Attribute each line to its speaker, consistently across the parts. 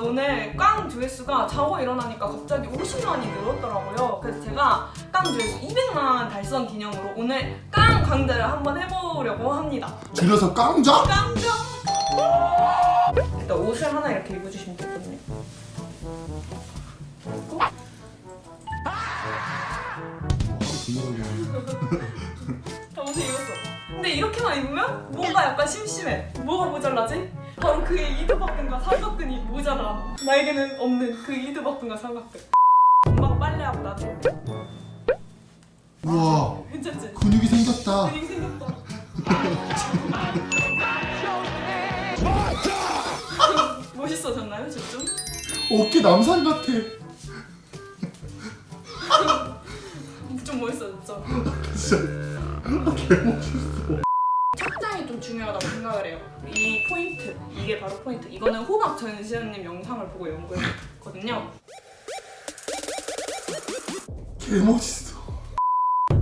Speaker 1: 근데 오늘 깡 조회수가 자고 일어나니까 갑자기 50만이 늘었더라고요. 그래서 제가 깡 조회수 200만 달성 기념으로 오늘 깡 강좌를 한번 해보려고 합니다.
Speaker 2: 줄여서 깡자?
Speaker 1: 깡정! 일단 옷을 하나 이렇게 입어주시면 되거든요. 그리고 다 옷을 입었어. 근데 이렇게만 입으면 뭔가 약간 심심해. 뭐가 모자라지? 바로 그의 이두박근과 삼각근이 모자라. 나에게는 없는 그 이두박근과 삼각근. 엄마가 빨래하고 나도
Speaker 2: 우와
Speaker 1: 괜찮지?
Speaker 2: 근육이 생겼다
Speaker 1: 근육 생겼다. 멋있어졌나요, 저 좀?
Speaker 2: 어깨 남산 같아
Speaker 1: 좀 멋있어졌죠?
Speaker 2: 진짜 개멋있어
Speaker 1: 착장이 좀 중요하다고 생각을 해요. 이 포인트, 이게 바로 포인트. 이거는 호박 전시현님 영상을 보고 연구했거든요.
Speaker 2: 개멋있어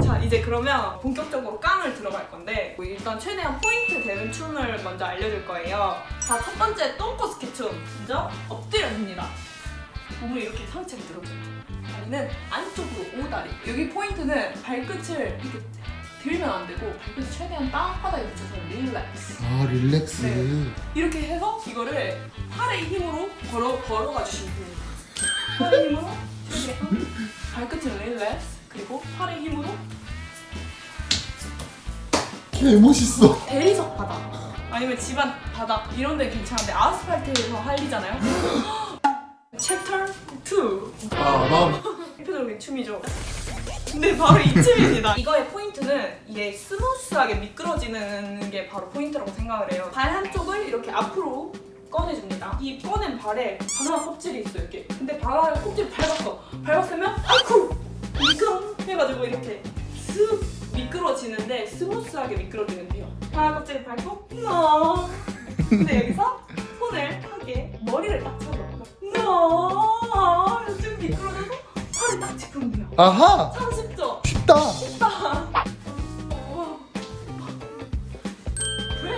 Speaker 1: 자, 이제 그러면 본격적으로 깡을 들어갈 건데 뭐 일단 최대한 포인트 되는 춤을 먼저 알려줄 거예요. 자, 첫 번째 똥꼬스키 춤. 먼저 엎드려줍니다. 몸을 이렇게 상체를 들어줘요. 다리는 안쪽으로 오다리. 여기 포인트는 발끝을 이렇게 들면 안 되고 발끝을 최대한 땅바닥에 붙여서 릴렉스.
Speaker 2: 아 릴렉스
Speaker 1: 네. 이렇게 해서 이거를 팔의 힘으로 걸어 걸어가 주시면 됩니다. 팔의 힘으로 최대한 발끝은 릴렉스 그리고 팔의 힘으로
Speaker 2: 개 멋있어
Speaker 1: 대리석 바닥 아니면 집안 바닥 이런 데 괜찮은데 아스팔트에서 할리잖아요. 챕터 2
Speaker 2: 아 나
Speaker 1: 대표적인 춤이죠. 근데 바로 이 춤입니다. 이거의 포인트는 이게 스무스하게 미끄러지는 게 바로 포인트라고 생각을 해요. 발 한쪽을 이렇게 앞으로 꺼내줍니다. 이 꺼낸 발에 바나나 껍질이 있어요, 이렇게. 근데 바나나 껍질을 밟았어. 밟았으면 아이쿠! 미끄럼! 해가지고 이렇게 슥 미끄러지는데 스무스하게 미끄러지면 돼요. 바나나 껍질을 밟고 너. 근데 여기서
Speaker 2: 아하
Speaker 1: 참 쉽죠?
Speaker 2: 쉽다
Speaker 1: 와.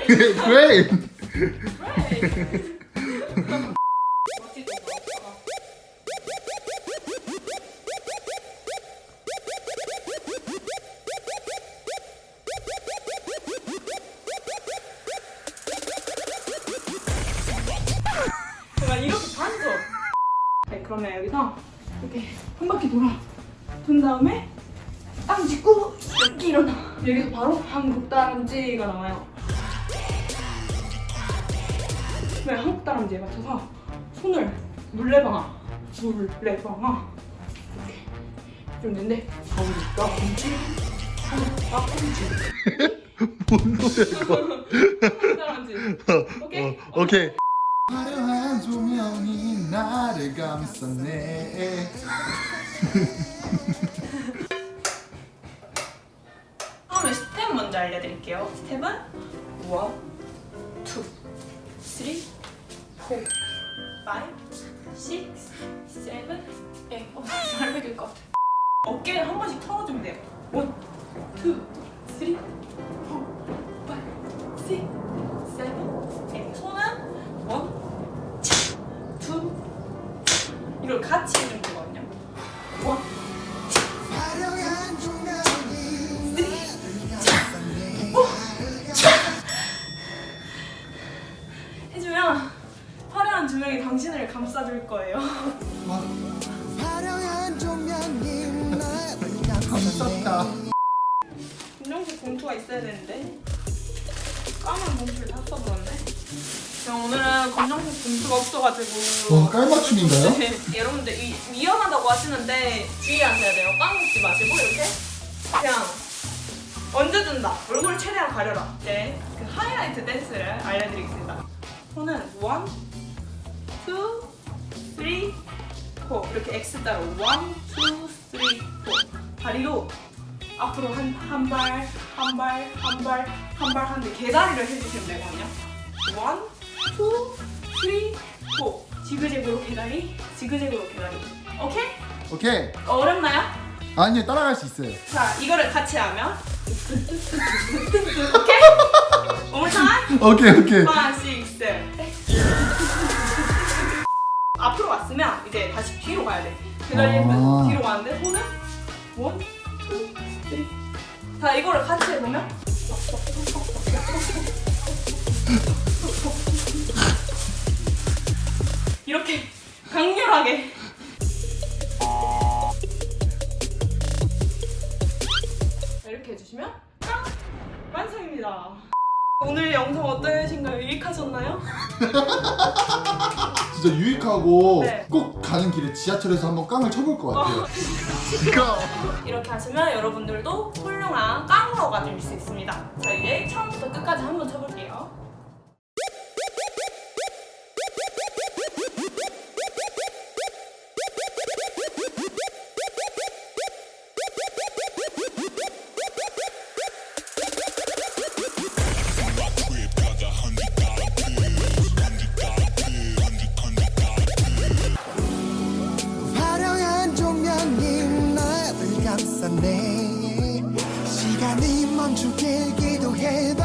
Speaker 1: 그래.
Speaker 2: 그래
Speaker 1: 그래. 제가 이렇게 반죠. 네, 그러면 여기서 이렇게 한 바퀴 돌아. 돈 다음에 땅 짚고 이렇게 일어나. 여기서 바로 한국 다람쥐가 나와요. 네, 한국 다람쥐에 맞춰서 손을 물레방아, 물레방아 이렇게 좀 있는데 한국다람쥐, 한국다람쥐,
Speaker 2: 뭔 노래야
Speaker 1: 한국 다람쥐. 오케이?
Speaker 2: 어, 오케이 화려한 조명이 나를 감쌌네
Speaker 1: 알려드릴게요. 스텝은 1, 2, 3, 4, 5, 6, 7, 8. 어, 잘 먹을 것 같아. 어깨를 한 번씩 털어주면 돼요. 1, 2, 3,
Speaker 2: 감쌌다
Speaker 1: 분홍색 봉투가 있어야 되는데 까만 봉투를 다 써버렸네. 자, 오늘은 검정색 봉투가 없어가지고
Speaker 2: 와 깔맞춤인가요?
Speaker 1: 네, 여러분들 이, 위험하다고 하시는데 주의하셔야 돼요. 빵 먹지 마시고 이렇게 그냥 얹어준다. 얼굴 최대한 가려라. 네, 그 하이라이트 댄스를 알려드리겠습니다. 손은 원, 투, 쓰리, 포 이렇게 X자로 원, 투, 쓰리, 포 다리도 앞으로 한 한 발, 한 발, 한 발, 한 발 하는데 개다리를 해주시면 되거든요. 원, 투, 쓰리, 포 지그재그로 개다리, 지그재그로 개다리. 오케이?
Speaker 2: 오케이
Speaker 1: 어렵나요?
Speaker 2: 아니요 따라갈 수 있어요
Speaker 1: 자, 이거를 같이 하면 오케이? More time.
Speaker 2: 오케이 오케이
Speaker 1: Five, six, seven. 이제 다시 뒤로 가야 돼. 페달링
Speaker 2: 아.
Speaker 1: 뒤로 가는데 자 이거를 같이 해보면 이렇게 강렬하게 이렇게 해주시면 깡! 완성입니다. 오늘 영상 어떠신가요? 유익하셨나요?
Speaker 2: 진짜 유익하고
Speaker 1: 네.
Speaker 2: 꼭 가는 길에 지하철에서 한번 깡을 쳐볼 것 같아요. 이거.
Speaker 1: 이렇게 하시면 여러분들도 훌륭한 깡으로가 될 수 있습니다. 자 이제 처음부터 끝까지 한번 쳐볼게요.
Speaker 3: 시간이 멈추길 기도해봐